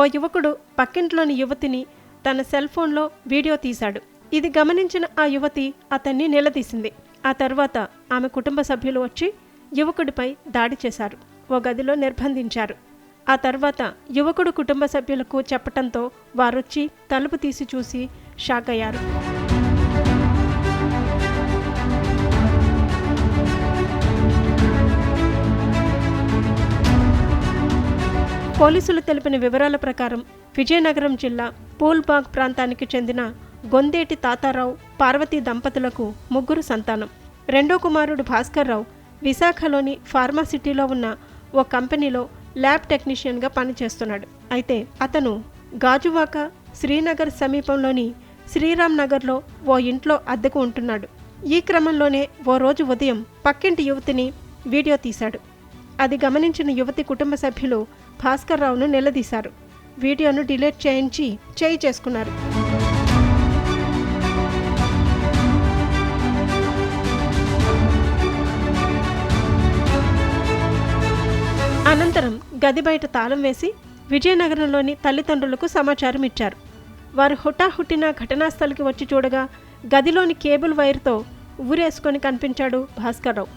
ఓ యువకుడు పక్కింట్లోని యువతిని తన సెల్ ఫోన్లో వీడియో తీశాడు. ఇది గమనించిన ఆ యువతి అతన్ని నిలదీసింది. ఆ తర్వాత ఆమె కుటుంబ సభ్యులు వచ్చి యువకుడిపై దాడి చేశారు. ఓ గదిలో నిర్బంధించారు. ఆ తర్వాత యువకుడు కుటుంబ సభ్యులకు చెప్పటంతో వారొచ్చి తలుపు తీసి చూసి షాక్ అయ్యారు పోలీసులు తెలిపిన వివరాల ప్రకారం విజయనగరం జిల్లా పూల్బాగ్ ప్రాంతానికి చెందిన గొందేటి తాతారావు పార్వతీ దంపతులకు ముగ్గురు సంతానం. రెండో కుమారుడు భాస్కర్రావు విశాఖలోని ఫార్మాసిటీలో ఉన్న ఓ కంపెనీలో ల్యాబ్ టెక్నీషియన్గా పనిచేస్తున్నాడు. అయితే అతను గాజువాక శ్రీనగర్ సమీపంలోని శ్రీరామ్ నగర్లో ఓ ఇంట్లో అద్దెకు ఉంటున్నాడు. ఈ క్రమంలోనే ఓ రోజు ఉదయం పక్కింటి యువతిని వీడియో తీశాడు. అది గమనించిన యువతి కుటుంబ సభ్యులు భాస్కర్ రావును నిలదీశారు. వీడియోను డిలీట్ చేయించి చేయి చేసుకున్నారు. అనంతరం గది బయట తాళం వేసి విజయనగరంలోని తల్లిదండ్రులకు సమాచారం ఇచ్చారు. వారు హుటాహుట్టిన ఘటనాస్థలికి వచ్చి చూడగా గదిలోని కేబుల్ వైర్తో ఊరేసుకొని కనిపించాడు భాస్కర్రావు.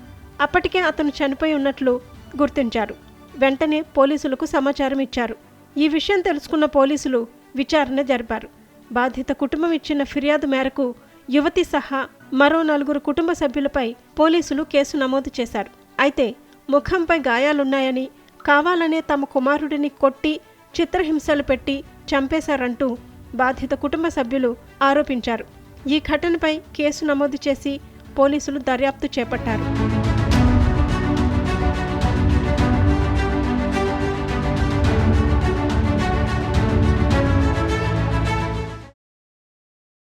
అప్పటికే అతను చనిపోయి ఉన్నట్లు గుర్తించారు. వెంటనే పోలీసులకు సమాచారం ఇచ్చారు. ఈ విషయం తెలుసుకున్న పోలీసులు విచారణ జరిపారు. బాధిత కుటుంబం ఇచ్చిన ఫిర్యాదు మేరకు యువతి సహా మరో నలుగురు కుటుంబ సభ్యులపై పోలీసులు కేసు నమోదు చేశారు. అయితే ముఖంపై గాయాలున్నాయని కావాలనే తమ కుమారుడిని కొట్టి చిత్రహింసలు పెట్టి చంపేశారంటూ బాధిత కుటుంబ సభ్యులు ఆరోపించారు. ఈ ఘటనపై కేసు నమోదు చేసి పోలీసులు దర్యాప్తు చేపట్టారు.